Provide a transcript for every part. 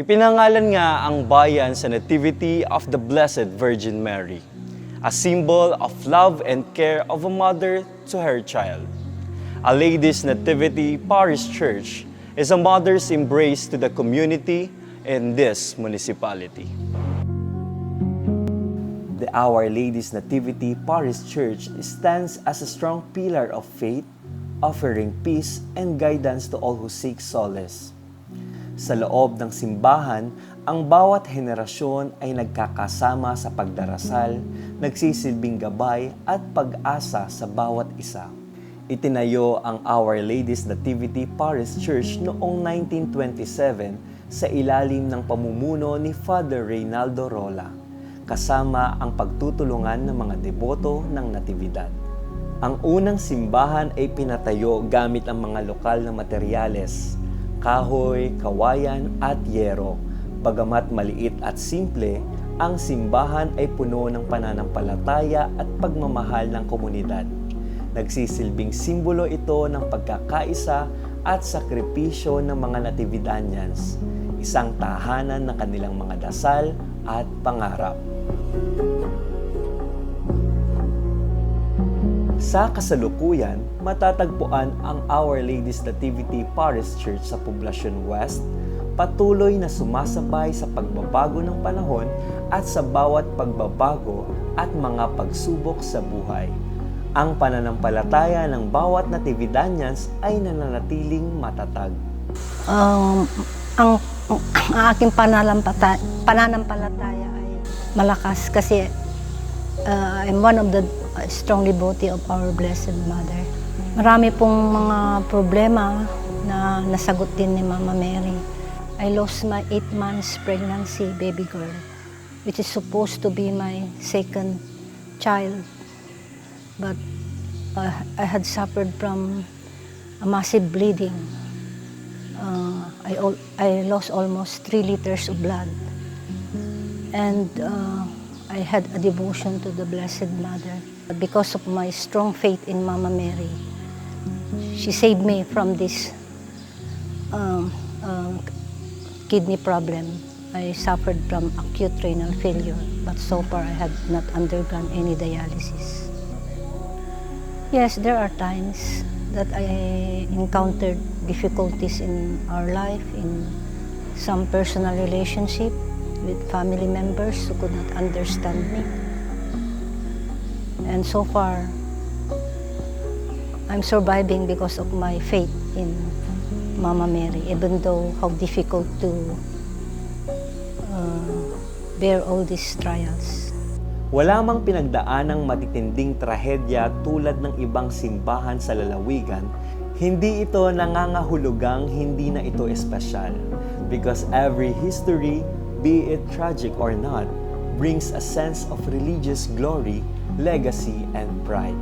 Ipinangalan nga ang bayan sa Nativity of the Blessed Virgin Mary, a symbol of love and care of a mother to her child. A Lady's Nativity Parish Church is a mother's embrace to the community in this municipality. The Our Lady's Nativity Parish Church stands as a strong pillar of faith, offering peace and guidance to all who seek solace. Sa loob ng simbahan, ang bawat henerasyon ay nagkakasama sa pagdarasal, nagsisilbing gabay at pag-asa sa bawat isa. Itinayo ang Our Lady's Nativity Parish Church noong 1927 sa ilalim ng pamumuno ni Father Reynaldo Rola, kasama ang pagtutulungan ng mga deboto ng Natividad. Ang unang simbahan ay pinatayo gamit ang mga lokal na materyales, kahoy, kawayan at yero. Bagamat maliit at simple, ang simbahan ay puno ng pananampalataya at pagmamahal ng komunidad. Nagsisilbing simbolo ito ng pagkakaisa at sakripisyo ng mga Natividanians, isang tahanan ng kanilang mga dasal at pangarap. Sa kasalukuyan, matatagpuan ang Our Lady's Nativity Parish Church sa Poblacion West, patuloy na sumasabay sa pagbabago ng panahon at sa bawat pagbabago at mga pagsubok sa buhay. Ang pananampalataya ng bawat Natividanians ay nananatiling matatag. Um, ang, ang aking pananampalataya ay malakas kasi uh, I'm one of the uh, strong devotee of our Blessed Mother. Marami pong mga problema na nasagot din ni Mama Mary. I lost my eight months pregnancy baby girl, which is supposed to be my second child. But uh, I had suffered from a massive bleeding uh, I, I lost almost three liters of blood. And uh, I had a devotion to the Blessed Mother. Because of my strong faith in Mama Mary, she saved me from this um, uh, kidney problem. I suffered from acute renal failure, but so far I had not undergone any dialysis. Yes, there are times that I encountered difficulties in our life, in some personal relationship with family members who could not understand me. And so far, I'm surviving because of my faith in Mama Mary, even though how difficult to uh, bear all these trials. Wala mang pinagdaanang matitinding trahedya tulad ng ibang simbahan sa lalawigan, hindi ito nangangahulugang hindi na ito espesyal. Because every history, be it tragic or not, brings a sense of religious glory, legacy, and pride.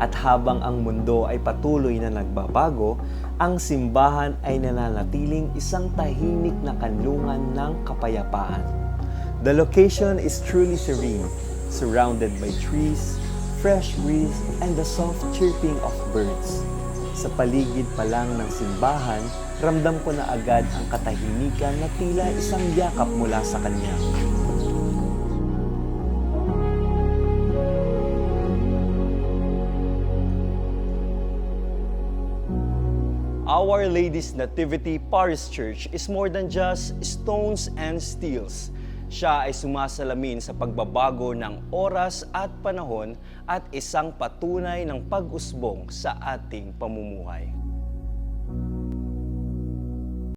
At habang ang mundo ay patuloy na nagbabago, ang simbahan ay nananatiling isang tahimik na kanlungan ng kapayapaan. The location is truly serene, surrounded by trees, fresh breeze, and the soft chirping of birds. Sa paligid pa lang ng simbahan, ramdam ko na agad ang katahimikan na tila isang yakap mula sa kanya. Our Lady's Nativity Parish Church is more than just stones and steels. Siya ay sumasalamin sa pagbabago ng oras at panahon at isang patunay ng pag-usbong sa ating pamumuhay.